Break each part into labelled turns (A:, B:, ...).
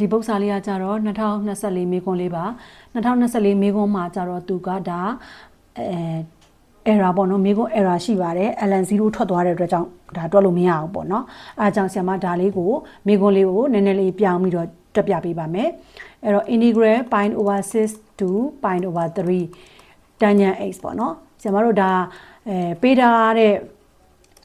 A: ဒီပု္ပ္ပစာလေးကကြတော့2024မေကွန်လေးပါ2024မေကွန်မှာကြတော့သူကဒါအဲ error ပေါ့နော်မေကွန် error ရှိပါတယ် ln0 ထွက်သွားတဲ့အတွက်ကြောင့်ဒါတွက်လို့မရအောင်ပေါ့နော်အဲအကြောင်းဆရာမဒါလေးကိုမေကွန်လေးကိုနည်းနည်းလေးပြောင်းပြီးတော့တွက်ပြပေးပါမယ်အဲ့တော့ integral pi over 6 to pi over 3 tangent x ပေါ့နော်ဆရာမတို့ဒါအဲပေးထားတဲ့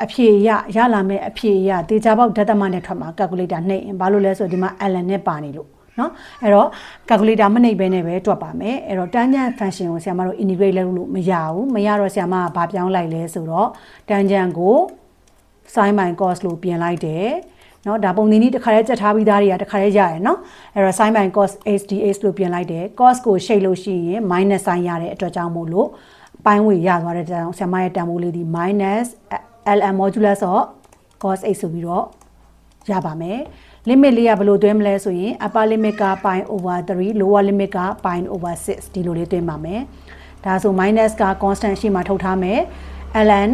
A: အဖြေရရလာမဲ့အဖြေရတေချာပေါက်ဓာတ်သမနဲ့ထွက်မှာကယ်ကူလေတာနှိပ်ရင်ဘာလို့လဲဆိုဒီမှာ ln နဲ့ပါနေလို့နော်အဲ့တော့ calculator မနှိပ်ဘဲနဲ့ပဲတွက်ပါမယ်အဲ့တော့ tangent function ကိုဆရာမတို့ integrate လုပ်လို့မရဘူးမရတော့ဆရာမကဘာပြောင်းလိုက်လဲဆိုတော့ tangent ကို sin by cos လို့ပြင်လိုက်တယ်နော်ဒါပုံသင်္နီးတစ်ခါတည်းကြက်ထားပြီးသားတွေကတစ်ခါတည်းရတယ်နော်အဲ့တော့ sin by cos h dh လို့ပြင်လိုက်တယ် cos ကိုရှိတ်လို့ရှိရင် minus sin ရတဲ့အတွက်ကြောင့်မို့လို့ပိုင်းဝေရသွားတဲ့ကြောင့်ဆရာမရဲ့တန်ဖိုးလေးဒီ minus ln modulus of cos h ဆိုပြီးတော့ရပါမယ် limit လေးကဘယ်လိုသွင်းမလဲဆိုရင် upper limit က pi over 3 lower limit က pi over 6ဒီလိုလေးသွင်းပါမယ်ဒါဆို minus က constant ရှိမှထုတ်ထားမယ် ln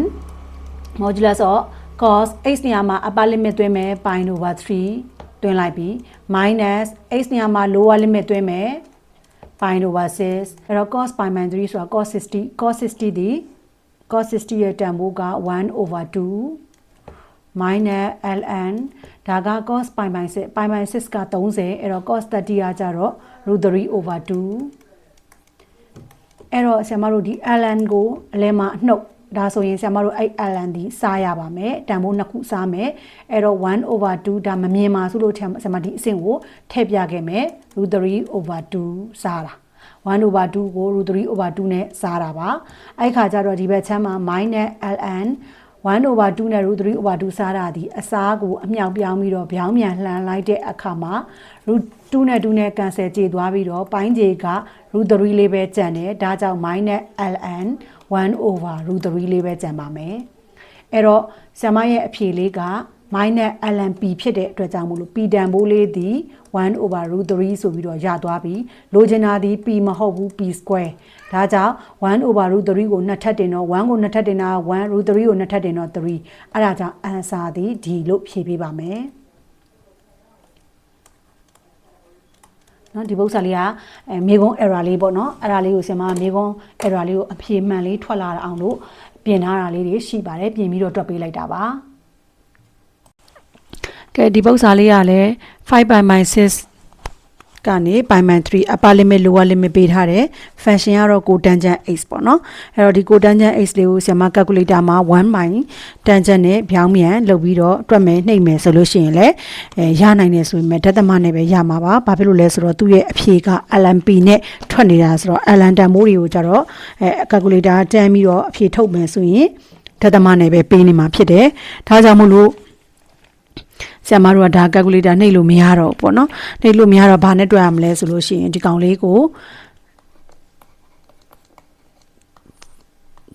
A: modulus of cos h နေရာမှာ upper limit သွင်းမယ် pi over 3သွင်းလိုက်ပြီး minus h နေရာမှာ lower limit သွင်းမယ် pi over 6အဲ့တော့ cos pi minus 3ဆိုတာ cos 60 cos 60ဒီ cos 60ရဲ့တန်ဖိုးက1 over 2 minus ln ဒါက cos pi by 6 pi by 6က30အဲ့တော့ cos 30ကကြတော့ √3 over 2အဲ့တော့ဆရာမတို့ဒီ ln ကိုအလဲမှာနှုတ်ဒါဆိုရင်ဆရာမတို့အဲ့ ln ဒီစားရပါမယ်တန်ဖိုးနှစ်ခုစားမယ်အဲ့တော့1 over 2ဒါမမြင်ပါစုလို့ဆရာမဒီအဆင့်ကိုထည့်ပြခဲ့မယ် √3 over 2စားတာ 1 over 2ကို √3 over 2နဲ့စားတာပါအဲ့ခါကျတော့ဒီဘက်ချမ်းမှာ minus ln 1 over 2နဲ့ root 3 over 2စားတာဒီအစားကိုအမြောက်ပြောင်းပြီးတော့ပြောင်းပြန်လှန်လိုက်တဲ့အခါမှာ root 2နဲ့2နဲ့ cancel ကျေသွားပြီးတော့ပိုင်းခြေက root 3လေးပဲကျန်တယ်ဒါကြောင့် minus ln 1 over root 3လေးပဲကျန်ပါမယ်အဲ့တော့ဆရာမရဲ့အဖြေလေးက minus ln p ဖြစ်တဲ့အတွက်ကြောင့်မို့လို့ p တန်ဖိုးလေးဒီ1 over root 3ဆိုပြီးတော့ရသွားပြီလိုချင်တာဒီ p မဟုတ်ဘူး p square ဒါကြောင့်1 over root 3ကိုနှစ်ထပ်တင်တော့1ကိုနှစ်ထပ်တင်တာ1 root 3ကိုနှစ်ထပ်တင်တော့3အဲ့ဒါကြောင့် answer ဒီ d လို့ဖြေပေးပါမယ်နော်ဒီပု္ပ္ပစာလေးကအဲမေကွန်း error လေးပေါ့နော်အဲ့ဒါလေးကိုဆင်မမေကွန်း error လေးကိုအဖြေမှန်လေးထွက်လာအောင်လို့ပြင်ထားတာလေးတွေရှိပါတယ်ပြင်ပြီးတော့တွက်ပေးလိုက်တာပါ ကဲဒီပု္ပ္ပစာလေးကလည်း5 by my 6ကနေ by man 3 upper limit lower limit ပေးထားတယ် function ကတော့ cotangent x ပေါ့နော်အဲ့တော့ဒီ cotangent x လေးကိုဆရာမ calculator မှာ1 by tangent နဲ့ပြောင်းပြန်လုပ်ပြီးတော့တွက်မယ်နှိပ်မယ်ဆိုလို့ရှိရင်လည်းအဲရနိုင်တယ်ဆိုပေမဲ့ဓာတ်သမနဲ့ပဲရမှာပါဘာဖြစ်လို့လဲဆိုတော့သူ့ရဲ့အဖြေက LMP နဲ့ထွက်နေတာဆိုတော့ LN တန်မိုးတွေကိုကြတော့အဲ calculator တန်းပြီးတော့အဖြေထုတ်မယ်ဆိုရင်ဓာတ်သမနဲ့ပဲပေးနေမှာဖြစ်တယ်ဒါကြောင့်မို့လို့ ဆရာမတို့ကဒါ calculator နှိပ်လို့မရတော့ဘူးပေါ့နော်နှိပ်လို့မရတော့ဘာနဲ့တွက်ရမလဲဆိုလို့ရှိရင်ဒီကောင်လေးကို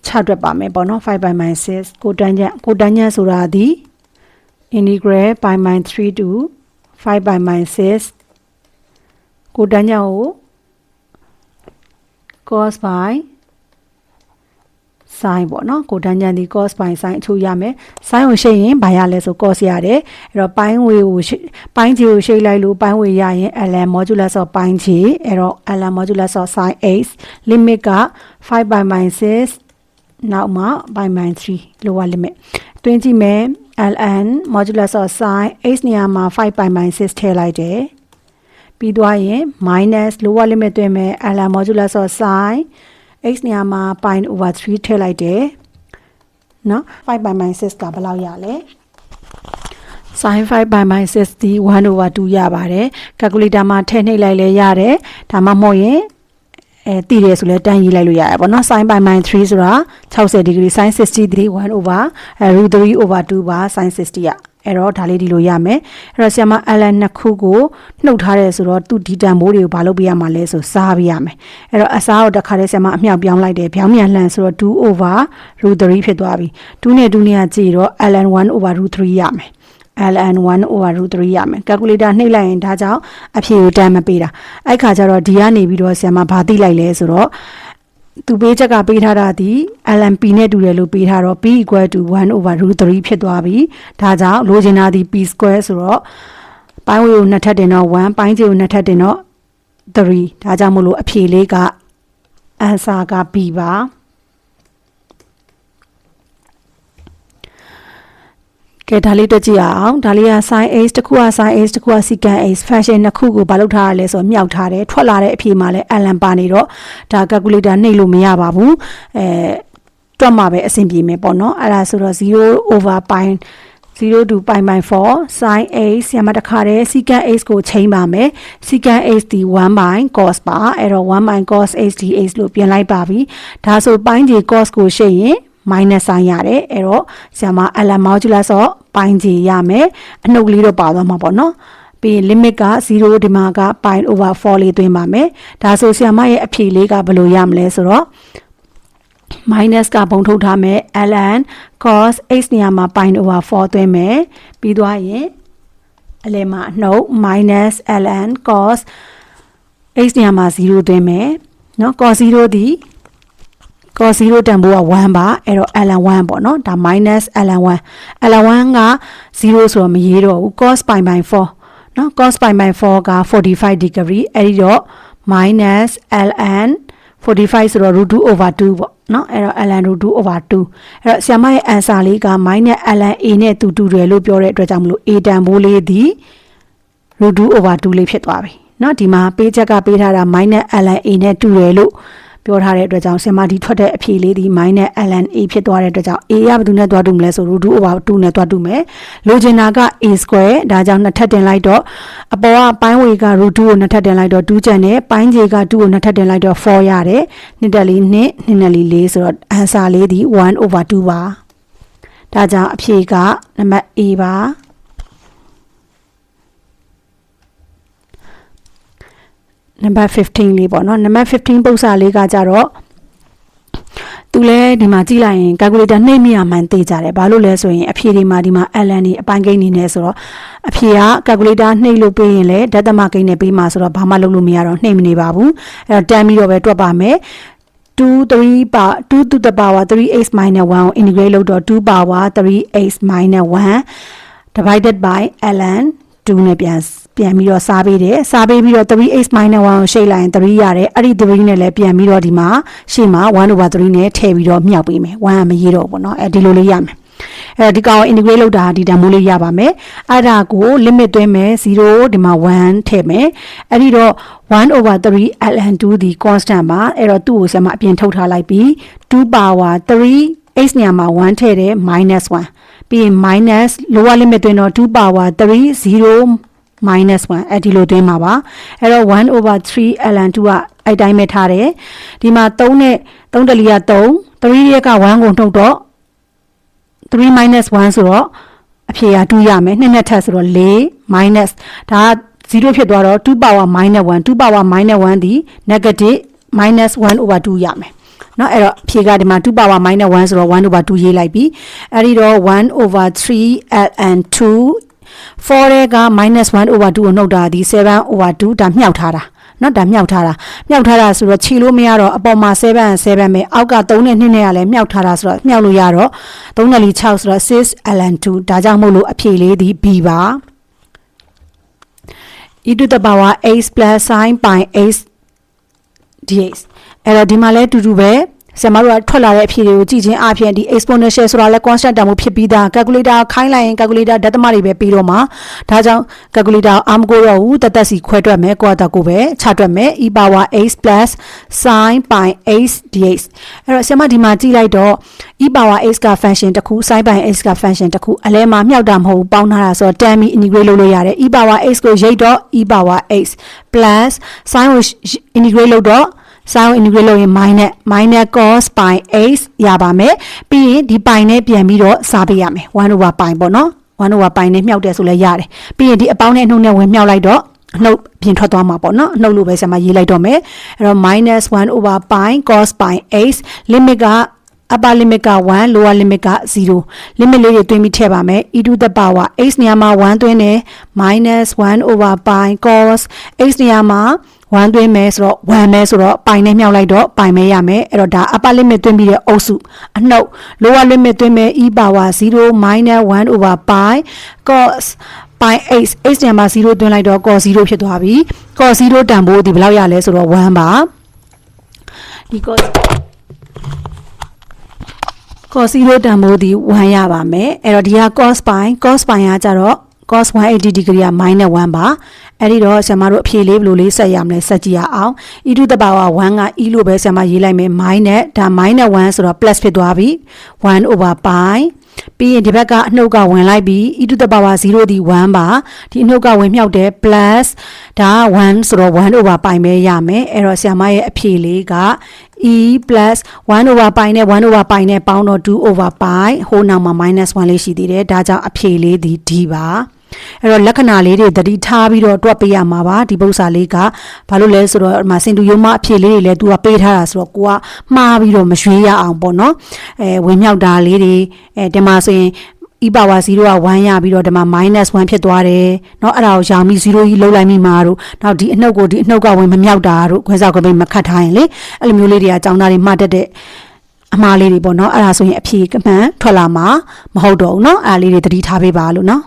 A: ချတွက်ပါမယ်ပေါ့နော်5 by minus 6ကိုတန်းညက်ကိုတန်းညက်ဆိုတာဒီ integral by minus 3 to 5 by minus 6ကိုတန်းညက်ကို cos by sin ပေါ့နော်ကိုတန်းညံဒီ cos by sin အချို့ရမယ် sin ကိုရှိရင်ဘာရလဲဆို cos ရတယ်အဲ့တော့ပိုင်းဝေကိုပိုင်းခြေကိုရှိလိုက်လို့ပိုင်းဝေရရင် ln modulus of ပိုင်းခြေအဲ့တော့ ln modulus of sin x limit က5 by minus နောက်မှာ by minus 3 lower limit တွင်းကြည့်မယ် ln modulus of sin x နေရာမှာ5 by minus ထည့်လိုက်တယ်ပြီးသွားရင် minus lower limit တွင်မယ် ln modulus of sin x နေရာမှာ pi over 3ထည့်လိုက်တယ်နော်5 by minus 6ကဘယ်လောက်ရလဲ sin 5 by minus 6ဒီ1 over 2ရပါတယ် calculator မှာထည့်နှိပ်လိုက်လဲရတယ်ဒါမှမဟုတ်ရင်အဲတည်တယ်ဆိုလဲတန်းရေးလိုက်လို့ရတယ်ပေါ့နော် sin by minus 3ဆိုတာ60 degree sin 60 1 over root 3 over 2ပါ sin 60ရ အဲ့တော့ဒါလေးဒီလိုရမယ်အဲ့တော့ဆရာမ ln နှစ်ခုကိုနှုတ်ထားတယ်ဆိုတော့သူဒီတန်မိုးတွေကိုဘာလုပ်ပေးရမှာလဲဆိုစားပေးရမယ်အဲ့တော့အစားကိုတစ်ခါတည်းဆရာမအမြောက်ပြောင်းလိုက်တယ်ပြောင်းမြန်လှန်ဆိုတော့2 over root 3ဖြစ်သွားပြီ2နဲ့2နဲ့ကကြည့်တော့ ln 1 over root 3ရမယ် ln 1 over root 3ရမယ် calculator နှိပ်လိုက်ရင်ဒါကြောင့်အဖြေကိုတန်းမပေးတာအဲ့ခါကျတော့ဒီကနေပြီးတော့ဆရာမဘာသိလိုက်လဲဆိုတော့ သူပေးချက်ကပေးထားတာဒီ LMP နဲ့တူတယ်လို့ပေးထားတော့ p equal to 1 over root 3ဖြစ်သွားပြီဒါကြောင့်လိုချင်တာဒီ p square ဆိုတော့ပိုင်းဝေကိုနှစ်ထပ်တင်တော့1ပိုင်းကျေကိုနှစ်ထပ်တင်တော့3ဒါကြောင့်မို့လို့အဖြေလေးက answer က B ပါ ကဲဒါလေးတွေ့ကြည့်ရအောင်ဒါလေးက sin h တစ်ခုက sin h တစ်ခုက secant h function နှစ်ခုကိုဘာလုပ်ထားရလဲဆိုတော့မြောက်ထားတယ်ထွက်လာတဲ့အဖြေမှာလဲ ln ပါနေတော့ဒါ calculator နှိပ်လို့မရပါဘူးအဲတွက်မှာပဲအဆင်ပြေမယ်ပေါ့နော်အဲ့ဒါဆိုတော့0 over pi 0 to pi by 4 sin a ဆီယမတစ်ခါတည်း secant a ကိုချိန်ပါမယ် secant a ဒီ1 by cos ပါအဲ့တော့1 by cos h dh လို့ပြင်လိုက်ပါပြီဒါဆိုပိုင်းဒီ cos ကိုရှင်းရင် minus sign ရတယ်အဲ့တော့ဆီယမ ln modulus ဆို ပိုင်ချေရမယ်အနှုတ်လေးတော့ပါသွားမှာပေါ့နော်ပြီးရင် limit က0ဒီမှာက pi over 4လေးသွင်းပါမယ်ဒါဆိုဆီယမရဲ့အဖြေလေးကဘယ်လိုရမလဲဆိုတော့ minus ကပုံထုတ်ထားမယ် ln cos x နေရာမှာ pi over 4သွင်းမယ်ပြီးသွားရင်အလယ်မှာအနှုတ် minus ln cos x နေရာမှာ0သွင်းမယ်နော် cos 0ဒီ cos 0တန်ဖိုးက1ပါအဲ့တော့ ln 1ပေါ့เนาะဒါ minus ln 1 ln 1က0ဆိုတော့မရေးတော့ဘူး cos pi by 4เนาะ cos pi by 4က45 degree အဲ့ဒီတော့ minus ln 45ဆိုတော့ root 2 over 2ပေါ့เนาะအဲ့တော့ ln root 2 over 2အဲ့တော့ဆ iam ရဲ့ answer လေးက minus ln a နဲ့တူတူတယ်လို့ပြောတဲ့အတွက်ကြောင့်မလို့ a တန်ဖိုးလေးဒီ root 2 over 2လေးဖြစ်သွားပြီเนาะဒီမှာပေးချက်ကပေးထားတာ minus ln a နဲ့တူတယ်လို့ ပြောထားတဲ့အတွက်ကြောင့်ဆင်မဒီထွက်တဲ့အဖြေလေးဒီ minus ln a ဖြစ်သွားတဲ့အတွက်ကြောင့် a ရဘယ်သူနဲ့တွားတူမလဲဆို root 2 over 2နဲ့တွားတူမယ်လိုချင်တာက a square ဒါကြောင့်နှစ်ထပ်တင်လိုက်တော့အပေါ်ကပိုင်းဝေက root 2ကိုနှစ်ထပ်တင်လိုက်တော့2ကျန်တယ်ပိုင်းခြေက2ကိုနှစ်ထပ်တင်လိုက်တော့4ရတယ်နှစ်တက်လေး2နှစ်နဲ့လေး4ဆိုတော့ answer လေးဒီ1 over 2ပါဒါကြောင့်အဖြေကနံပါတ် A ပါ နံပါတ်15လေးပေါ့နော်နံပါတ်15ပု္ပ္ပစာလေးကကြတော့သူလဲဒီမှာကြည့်လိုက်ရင် calculator နှိပ်မိရမှန်သိကြတယ်ဘာလို့လဲဆိုရင်အဖြေဒီမှာဒီမှာ ln นี่အပိုင်းကိန်းနေနေဆိုတော့အဖြေက calculator နှိပ်လို့ပေးရင်လည်းဓာတ်သမကိန်းနဲ့ပေးမှာဆိုတော့ဘာမှလုပ်လို့မရတော့နှိပ်မနေပါဘူးအဲ့တော့တန်းပြီးတော့ပဲတွက်ပါမယ်2 3 power 2 to the power 3x minus 1ကို integrate လုပ်တော့2 power 3x minus 1 divided by ln 2နဲ့ပြန် ပြန်ပြီးတော့စားပေးတယ်စားပေးပြီးတော့ 3x minus 1ကိုရှိတ်လိုက်ရင်3ရတယ်အဲ့ဒီ3နဲ့လည်းပြန်ပြီးတော့ဒီမှာရှေ့မှာ1 over 3နဲ့ထည့်ပြီးတော့မြှောက်ပေးမယ်1ကမရေးတော့ဘူးเนาะအဲဒီလိုလေးရမယ်အဲ့ဒီကောင် integrate လုပ်တာဒီတန်မိုးလေးရပါမယ်အဲ့ဒါကို limit သွင်းမယ်0ဒီမှာ1ထည့်မယ်အဲ့ဒီတော့1 over 3 ln 2ဒီ constant ပါအဲ့တော့သူ့ကိုဆက်မအပြင်ထုတ်ထားလိုက်ပြီး2 power 3 x နေရာမှာ1ထည့်တယ် minus 1ပြီးရင် minus lower limit သွင်းတော့2 power 3 0 minus 1အဲ့ဒီလိုသွင်းမှာပါအဲ့တော့1 over 3 ln 2ကအဲ့တိုင်းပဲထားတယ်ဒီမှာ3နဲ့3တလီက3 3ရက်က1ကိုနှုတ်တော့3 minus 1ဆိုတော့အဖြေက2ရမယ်နှစ်နဲ့ထပ်ဆိုတော့4 minus ဒါက0ဖြစ်သွားတော့2 power minus 1 2 power minus 1ဒီ negative minus 1 over 2ရမယ်เนาะအဲ့တော့ဖြေကဒီမှာ2 power minus 1ဆိုတော့1 over 2ရေးလိုက်ပြီအဲ့ဒီတော့1 over 3 ln 2 4ရဲက -1 over 2ကိုနှုတ်တာဒီ7 over 2ဒါမြောက်ထားတာနော်ဒါမြောက်ထားတာမြောက်ထားတာဆိုတော့ခြေလို့မရတော့အပေါ်မှာ7 7ပဲအောက်က3နဲ့2နဲ့ကလည်းမြောက်ထားတာဆိုတော့မြောက်လို့ရတော့3နဲ့6ဆိုတော့6 ln2 ဒါကြောင့်မို့လို့အဖြေလေးဒီ B ပါ e to the power h plus sin by h dx အဲ့တော့ဒီမှာလဲတူတူပဲ ဆရာမတို့ကထွက်လာတဲ့အဖြေတွေကိုကြည့်ချင်းအပြင်ဒီ exponential ဆိုတာလဲ constant တန်ဖိုးဖြစ်ပြီးသား calculator ခိုင်းလိုက်ရင် calculator ဓာတ်သမတွေပဲပြီးတော့မှာဒါကြောင့် calculator အာမကိုတော့ဘူးတသက်စီခွဲတွက်မယ်ကိုယ့်အတကိုပဲချတွက်မယ် e power x plus sin pi x dx အဲ့တော့ဆရာမဒီမှာကြည့်လိုက်တော့ e power x က function တစ်ခု sin pi x က function တစ်ခုအလဲမှာမြှောက်တာမဟုတ်ဘူးပေါင်းထားတာဆိုတော့ tan ပြီး integrate လုပ်လို့ရတယ် e power x ကိုရိတ်တော့ e power x plus sin ကို integrate လုပ်တော့ sin integrate လုပ်ရင် minus minus cos pi x ရပါမယ်ပြီးရင်ဒီ pi နဲ့ပြန်ပြီးတော့စားပေးရမယ်1 over pi ပေါ့နော်1 over pi နဲ့မြှောက်တယ်ဆိုလည်းရတယ်ပြီးရင်ဒီအပေါင်းနဲ့နှုတ်နဲ့ဝင်မြှောက်လိုက်တော့အနှုတ်ပြင်ထွက်သွားမှာပေါ့နော်အနှုတ်လိုပဲဆရာမရေးလိုက်တော့မယ်အဲ့တော့ minus 1 over pi cos pi x limit က upper limit က1 lower limit က0 limit လေးတွေတွင်းပြီးထည့်ပါမယ် e to the power x နေရာမှာ1တွင်းတယ် minus 1 over pi cos x နေရာမှာ1 သွင်းမယ်ဆိုတော့1ပဲဆိုတော့ပိုင်နဲ့မြောက်လိုက်တော့ပိုင်မဲရမယ်အဲ့တော့ဒါ upper limit သွင်းပြီးတဲ့အုပ်စုအနှုတ် lower limit သွင်းမယ် e power 0 minus 1 over pi cos ပိုင်း x x တန်မှာ0တွင်းလိုက်တော့ cos 0ဖြစ်သွားပြီ cos 0တန်ဖို့ဒီဘယ်လောက်ရလဲဆိုတော့1ပါဒီ cos cos 0တန်ဖို့ဒီ1ရပါမယ်အဲ့တော့ဒီက cos ပိုင်း cos ပိုင်းကကြတော့ cos 180 degree က minus 1ပါ အဲ့ဒီတော့ဆရာမတို့အဖြေလေးဘယ်လိုလေးဆက်ရမလဲဆက်ကြည့်ရအောင် e တုတဘာဝ1က e လို့ပဲဆရာမရေးလိုက်မယ် minus ဒါ minus 1ဆိုတော့ plus ဖြစ်သွားပြီ1 over pi ပြီးရင်ဒီဘက်ကအနှုတ်ကဝင်လိုက်ပြီး e တုတဘာဝ0ဒီ1ပါဒီအနှုတ်ကဝင်မြောက်တယ် plus ဒါ1ဆိုတော့1 over pi ပဲရမယ်အဲ့တော့ဆရာမရဲ့အဖြေလေးက e plus 1 over pi နဲ့1 over pi နဲ့ပေါင်းတော့2 over pi ဟိုနောက်မှာ minus 1လေးရှိသေးတယ်ဒါကြောင့်အဖြေလေးဒီ d ပါ အဲ့တော့လက္ခဏာလေးတွေတတိထားပြီးတော့တွက်ပေးရမှာပါဒီပု္ပ္ပစာလေးကဘာလို့လဲဆိုတော့ဒီမှာစင်တူယုံမအဖြေလေးတွေလည်း तू ကပေးထားတာဆိုတော့ကိုကမှားပြီးတော့မရွေးရအောင်ပေါ့နော်အဲဝင်မြောက်တာလေးတွေအဲဒီမှာဆိုရင် e power 0က1ရပြီးတော့ဒီမှာ minus 1ဖြစ်သွားတယ်เนาะအဲ့ဒါကိုရောင်ပြီး0ကြီးလုံးလိုက်မိမှာတို့နောက်ဒီအနှုတ်ကိုဒီအနှုတ်ကဝင်မမြောက်တာတို့ခွဲစားခွဲပိတ်မခတ်ထားရင်လေအဲ့လိုမျိုးလေးတွေကအကြောင်းသားတွေမှတ်တတ်တဲ့အမှားလေးတွေပေါ့เนาะအဲ့ဒါဆိုရင်အဖြေကမှန်ထွက်လာမှာမဟုတ်တော့ဘူးเนาะအဲ့ဒါလေးတွေသတိထားပေးပါလို့เนาะ